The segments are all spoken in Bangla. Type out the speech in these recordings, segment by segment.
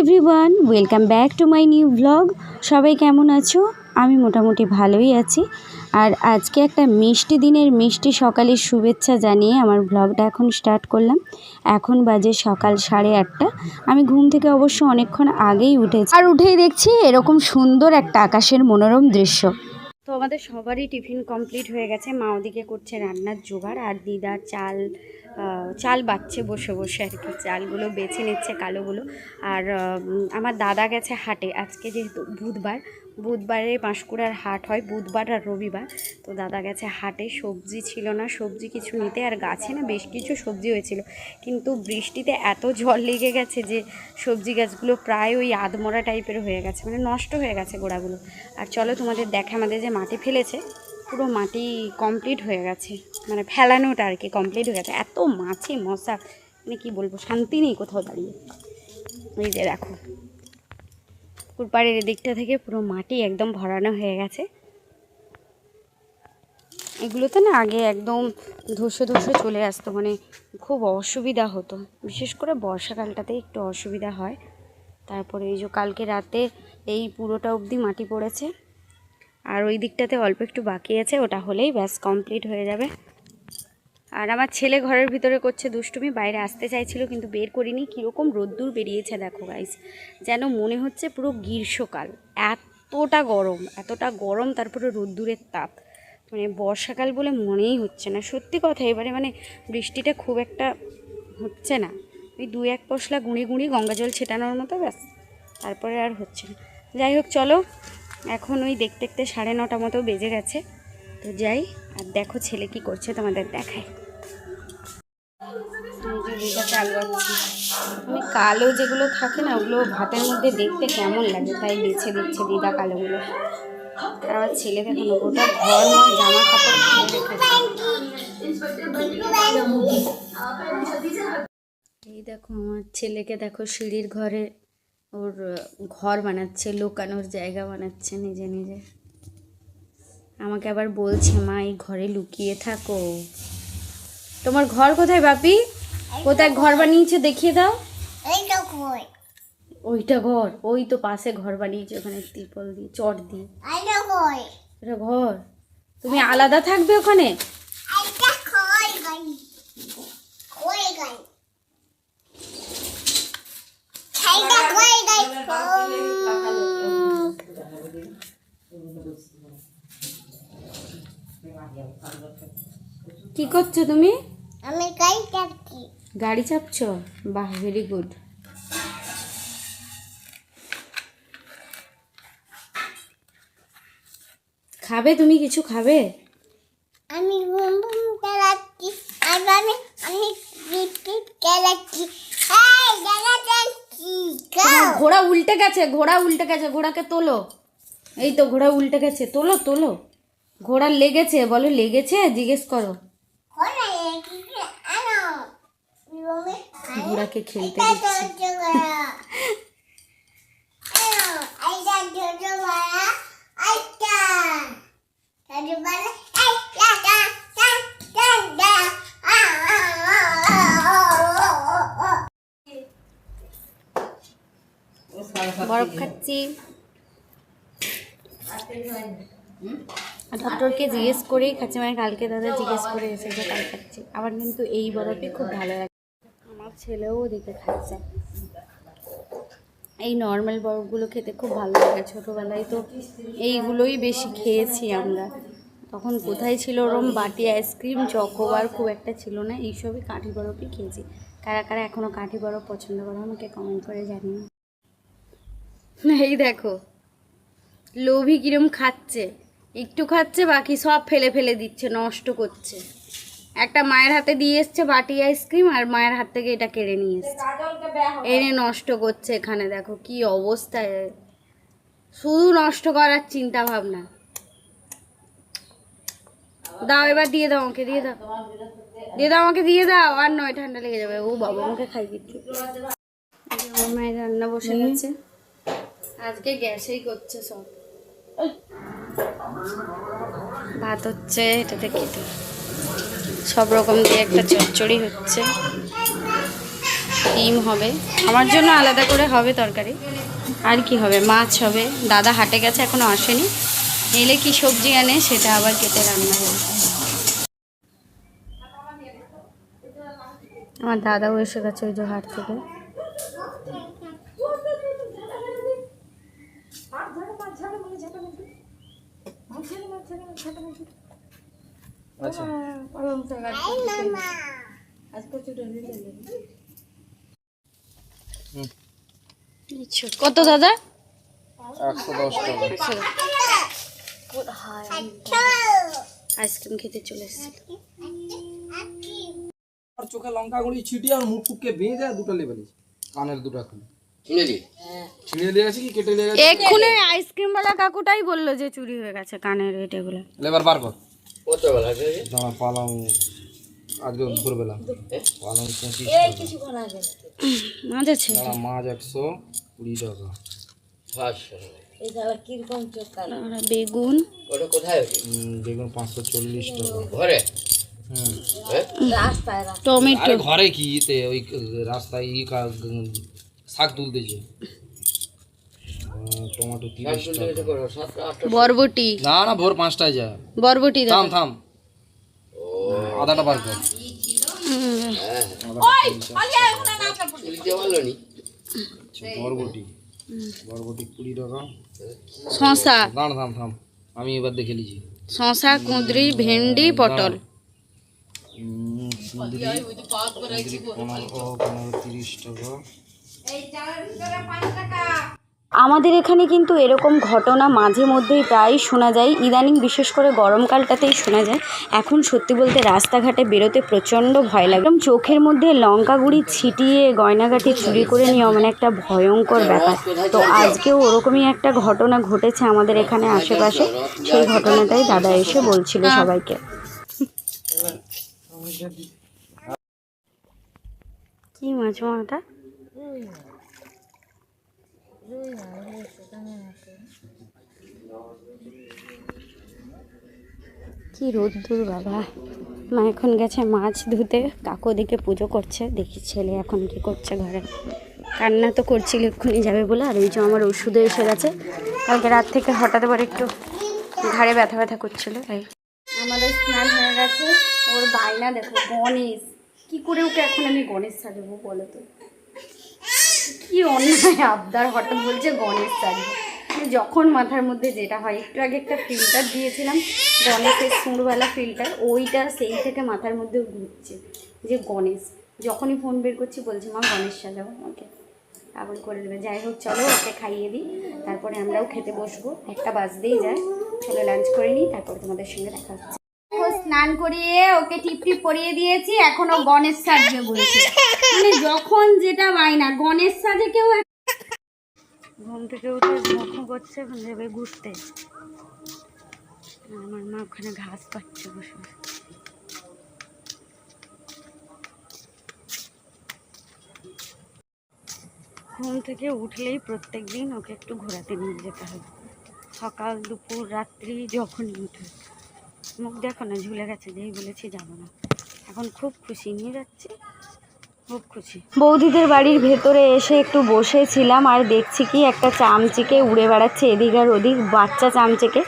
Everyone, welcome back to my new blog. সবাই কেমন আছো? আমি মোটামুটি ভালোই আছি। আর আজকে একটা মিষ্টি দিনের মিষ্টি সকালের শুভেচ্ছা জানিয়ে আমার ব্লগটা এখন স্টার্ট করলাম। এখন বাজে সকাল সাড়ে আটটা। আমি ঘুম থেকে অবশ্য অনেকক্ষণ আগেই উঠেছি। আর উঠেই দেখছি এরকম সুন্দর একটা আকাশের মনোরম দৃশ্য। তো আমাদের সবারই টিফিন কমপ্লিট হয়ে গেছে। মা ওদিকে করছে রান্নার জোগাড় আর দিদা চাল চাল বাচ্ছে বসে বসে আর কি। চালগুলো বেছে নিচ্ছে, কালোগুলো। আর আমার দাদা গেছে হাটে। আজকে যেহেতু বুধবার বুধবারে পাঁশকুড়ার হাট হয়, বুধবার আর রবিবার। তো দাদা গেছে হাটে, সবজি ছিল না, সবজি কিছু নিতে আর গাছে না বেশ কিছু সবজি হয়েছিল। কিন্তু বৃষ্টিতে এত জল লেগে গেছে যে সবজি গাছগুলো প্রায় ওই আধমরা টাইপের হয়ে গেছে মানে নষ্ট হয়ে গেছে গোড়াগুলো। আর চলো তোমাদের দেখে আমাদের যে মাটি ফেলেছে, পুরো মাটি কমপ্লিট হয়ে গেছে। মানে ফেলানোটা আর কি কমপ্লিট হয়ে গেছে। এত মাছে মশা মানে কি বলব, শান্তি নেই কোথাও দাঁড়িয়ে। এই যে দেখো। পুরপাড়ের এদিকটা থেকে পুরো মাটি একদম ভরানো হয়ে গেছে। এগুলোতে না আগে একদম ধসে ধসে চলে আসতো মানে খুব অসুবিধা হতো। বিশেষ করে বর্ষাকালটাতে একটু অসুবিধা হয়। তারপরে এই যে কালকে রাতে এই পুরোটা অবধি মাটি পড়েছে। আর ওই দিকটাতে অল্প একটু বাকি আছে, ওটা হলেই ব্যাস কমপ্লিট হয়ে যাবে। আর আমার ছেলে ঘরের ভিতরে করছে দুষ্টুমি, বাইরে আসতে চাইছিল কিন্তু বের করিনি। কীরকম রোদ্দুর বেরিয়েছে দেখো গাইস যেন মনে হচ্ছে পুরো গ্রীষ্মকাল। এতটা গরম এতটা গরম, তারপরে রোদ্দুরের তাপ। মানে বর্ষাকাল বলে মনেই হচ্ছে না। সত্যি কথা, এবারে মানে বৃষ্টিটা খুব একটা হচ্ছে না। ওই দু এক পশলা গুঁড়ি গুঁড়ি গঙ্গা জল ছেটানোর মতো, ব্যাস। তারপরে আর হচ্ছে না। যাই হোক, চলো। এখন ওই দেখতে দেখতে সাড়ে নটা মতো বেজে গেছে। তো যাই, আর দেখো ছেলে কি করছে তোমাদের দেখায়। দিদা চাল বাচ্ছি মানে কালো যেগুলো থাকে না, ওগুলো ভাতের মধ্যে দেখতে কেমন লাগে, তাই বেছে দিচ্ছে দিদা কালোগুলো। আর আমার ছেলে দেখো না, গোটা ঘর নয় জামা কাপড় এই দেখো, আমার ছেলেকে দেখো, সিঁড়ির ঘরে ওর ঘর বানাচ্ছে, লুকানোর জায়গা বানাচ্ছে নিজে নিজে। আমাকে আবার বলছে, মা, এই ঘরে লুকিয়ে থাকো। তোমার ঘর কোথায় বাপি? কোথায় ঘর বানিয়েছো দেখিয়ে দাও। ওইটা ঘর ওই তো পাশে ঘর বানিয়েছে ওখানে ত্রিপল দিয়ে চট দিয়ে। এটা ঘর। তুমি আলাদা থাকবে ওখানে? কি করছ তুমি? আমি কাটছি গাড়ি চাপছ? বাহ ভেরি গুড খাবে? তুমি কিছু খাবে? আমি বুম বুম চালাচ্ছি। আর আমি আমি টিপ টিপ চালাচ্ছি। এই যাচ্ছি তোমার ঘোড়া উল্টে গেছে ঘোড়া উল্টে গেছে ঘোড়াকে তোলো। এই তো ঘোড়া উল্টে গেছে তোলো তোলো। ঘোড়া লেগেছে বলো লেগেছে? জিজ্ঞেস করো কোনা কি আনো বুমে ঘোড়াকে খেলতে এইটা দিচ্ছে ছোট বড় আনো এইটা ছোট বড় এইটা ছোট বড় এইটা টা টা টা টা আ আ বরফ খাচ্ছি। ডক্টরকে জিজ্ঞেস করেই খাচ্ছি মানে কালকে দাদা জিজ্ঞেস করে এসেছে তাই খাচ্ছি। আমার কিন্তু এই বরফই খুব ভালো লাগে। আমার ছেলেও ওদিকে খাচ্ছে। এই নর্মাল বরফগুলো খেতে খুব ভালো লাগে। ছোটোবেলায় তো এইগুলোই বেশি খেয়েছি আমরা। তখন কোথায় ছিল ওরম বাটি আইসক্রিম চকোবার খুব একটা ছিল না, এইসবই কাঠি বরফই খেয়েছি। কারা কারা এখনও কাঠি বরফ পছন্দ করে আমাকে কমেন্ট করে জানিও। এই দেখো, লোভি কিরম খাচ্ছে। একটু খাচ্ছে, বাকি সব ফেলে ফেলে দিচ্ছে, নষ্ট করছে। একটা মায়ের হাতে দিয়ে এসছে বাটি আইসক্রিম আর মায়ের হাত থেকে এটা কেড়ে নিয়ে এসছে। এনে নষ্ট করছে এখানে দেখো কি অবস্থায় শুধু নষ্ট করার চিন্তা ভাবনা। দাও এবার দিয়ে দাও আমাকে দিয়ে দাও। দিয়ে দাও আমাকে দিয়ে দাও। আর নয় ঠান্ডা লেগে যাবে। ও বাবা আমাকে খাই দিচ্ছে। আমার মায়ের রান্না বসে গেছে। আজকে গ্যাসেই করছে সব। ভাত হচ্ছে এটাতে খেতে সব রকম দিয়ে একটা চচ্চড়ি হচ্ছে। ডিম হবে। আমার জন্য আলাদা করে হবে তরকারি। আর কি হবে? মাছ হবে। দাদা হাটে গেছে, এখনও আসেনি। এলে কি সবজি আনে, সেটা আবার কেটে রান্না হবে। আমার দাদাও এসে গেছে ওই যে হাট থেকে। আচ্ছা। কত দাদা? একশো দশ টাকা। আইসক্রিম খেতে চলে এসেছি আর চোখে লঙ্কা গুঁড়ি ছিটিয়ে আর মুখ টুককে বেঁধে আর দুটো লেবে কানের দুটো এখন। ছিঁড়ে দিয়ে? গেছে কি? কেটে দিয়ে গেছে এক্ষুনি আইসক্রিম वाला কাকুটাই বলল যে চুরি হয়ে গেছে কানের এটাগুলো লেবার বার কর। দাঁড়া পালং আজকে দুপুরবেলা। পালং পঁচিশ টাকা। মাছ আছে? দাঁড়া মাছ একশো কুড়ি টাকা। আর বেগুন। বেগুন পাঁচশো চল্লিশ টাকা। হুম টমেটো। ঘরে কি ওই রাস্তায় ই কা- উম, শাক তুলতেছে টমেটো তিরিশ টাকা। বরবটি। না না ভোর পাঁচটায় যায় বরবটি থাম দাদা থাম আধাটা বার কর হুম, আচ্ছা, বরবটি। বরবটি কুড়ি টাকা। শশা দাঁড় থাম থাম। আমি এবার দেখে নিয়েছি শশা কুঁদরি ভেন্ডি পটল। কুঁদরি কুঁদরি পনেরো পনেরো তিরিশ টাকা। আমাদের এখানে কিন্তু এরকম ঘটনা মাঝে মধ্যেই প্রায় শোনা যায়। ইদানিং বিশেষ করে গরমকালটাতেই শোনা যায়। এখন সত্যি বলতে রাস্তাঘাটে বেরোতে প্রচণ্ড ভয় লাগে। চোখের মধ্যে লঙ্কা গুঁড়ি ছিটিয়ে গয়নাগাটি চুরি করে নেওয়া মানে একটা ভয়ঙ্কর ব্যাপার। তো আজকেও ওরকমই একটা ঘটনা ঘটেছে আমাদের এখানে আশেপাশে। সেই ঘটনাটাই দাদা এসে বলছিল সবাইকে। কি মাছ মাটা কি রোদ্দুর বাবা। মা এখন গেছে মাছ ধুতে। কাকু দিকে পুজো করছে। দেখি ছেলে এখন কি করছে ঘরে। কান্না তো করছিল, এক্ষুনি যাবে বলে। আর এই যে আমার ওষুধও এসে গেছে। কালকে রাত থেকে হঠাৎ এবার একটু ঘাড়ে ব্যথা ব্যথা করছিল, তাই। আমাদের স্নান হয়ে গেছে। ওর বায়না দেখো, গণেশ। কি করে ওকে এখন আমি গণেশ সাজাবো বলো তো? কি অন্যায় আবদার, হঠাৎ বলছে গণেশ সাজবো মানে যখন মাথার মধ্যে যেটা হয়, একটু আগে একটা ফিল্টার দিয়েছিলাম, গণেশের সুরওয়ালা ফিল্টার ওইটা সেই থেকে মাথার মধ্যে ঘুরছে, যে গণেশ। যখনই ফোন বের করছি, বলছে, মা, গণেশ সাজাবো আমাকে। পাগল করে দেবে। যাই হোক, চলো ওকে খাইয়ে দিই। তারপরে আমরাও খেতে বসবো। একটা বাজতেই যায়। চলো লাঞ্চ করে নিই, তারপরে তোমাদের সঙ্গে দেখা হচ্ছে। স্নান করিয়ে ওকে টিপ টিপ পরিয়ে দিয়েছি এখনও গণেশ সাজবে বলছে। মানে যখন যেটা পাই বায়না গণেশ সাজে কেউ ঘুম থেকে উঠে মুখো করছে যাবে ঘুরতে। আমার মা ওখানে ঘাস পাচ্ছে বসে। ঘুম থেকে উঠলেই প্রত্যেক দিন ওকে একটু ঘোরাতে নিয়ে যেতে হবে সকাল, দুপুর, রাত্রি, যখনই উঠে। মুখ দেখো না ঝুলে গেছে যেই বলেছি যাব না। এখন খুব খুশি নিয়ে যাচ্ছি খুব খুশি। বৌদিদের বাড়ির ভেতরে এসে একটু বসেছিলাম আর দেখছি কি একটা চামচিকে উড়ে বেড়াচ্ছে এদিক আর ওদিক বাচ্চা চামচিকে।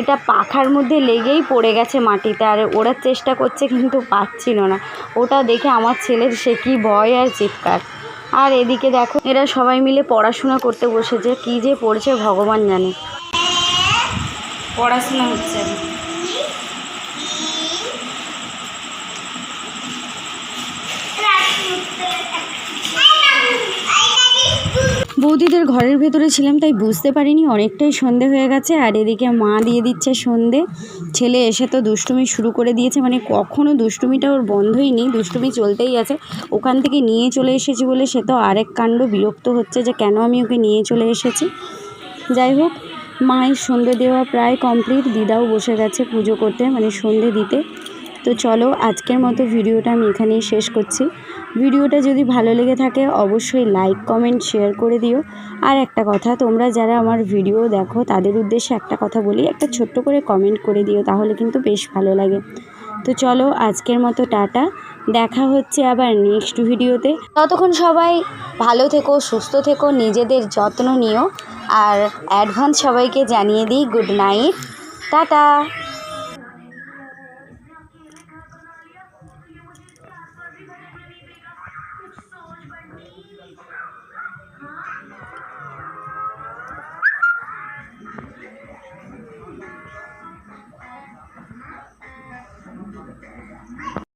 এটা পাখার মধ্যে লেগেই পড়ে গেছে মাটিতে আর ওড়ার চেষ্টা করছে কিন্তু পাচ্ছিল না। ওটা দেখে আমার ছেলের সে কি ভয় আর চিৎকার। আর এদিকে দেখো এরা সবাই মিলে পড়াশোনা করতে বসেছে কি যে পড়ছে ভগবান জানে। পড়াশোনা হচ্ছে। বৌদিদের ঘরের ভেতরে ছিলাম, তাই বুঝতে পারিনি। অনেকটাই সন্ধে হয়ে গেছে, আর এদিকে মা দিয়ে দিচ্ছে সন্ধে। ছেলে এসে তো দুষ্টুমি শুরু করে দিয়েছে মানে কখনো দুষ্টুমিটা ওর বন্ধই নেই, দুষ্টুমি চলতেই আছে। ওখান থেকে নিয়ে চলে এসেছি বলে সে তো আরেক কাণ্ড বিরক্ত হচ্ছে যে কেন আমি ওকে নিয়ে চলে এসেছি। যাই হোক, মায়ের সন্ধে দেওয়া প্রায় কমপ্লিট দিদাও বসে গেছে পুজো করতে মানে সন্ধে দিতে। তো চলো আজকের মতো ভিডিওটা আমি এখানেই শেষ করছি। ভিডিওটা যদি ভালো লেগে থাকে অবশ্যই লাইক কমেন্ট শেয়ার করে দিও। আর একটা কথা, তোমরা যারা আমার ভিডিও দেখো, তাদের উদ্দেশ্যে একটা কথা বলি, একটা ছোট্ট করে কমেন্ট করে দিও, তাহলে কিন্তু বেশ ভালো লাগে। তো চলো আজকের মতো টাটা, দেখা হচ্ছে আবার নেক্সট ভিডিওতে। ততক্ষণ সবাই ভালো থেকো, সুস্থ থেকো, নিজেদের যত্ন নিও। আর অ্যাডভান্স সবাইকে জানিয়ে দিই গুড নাইট টাটা।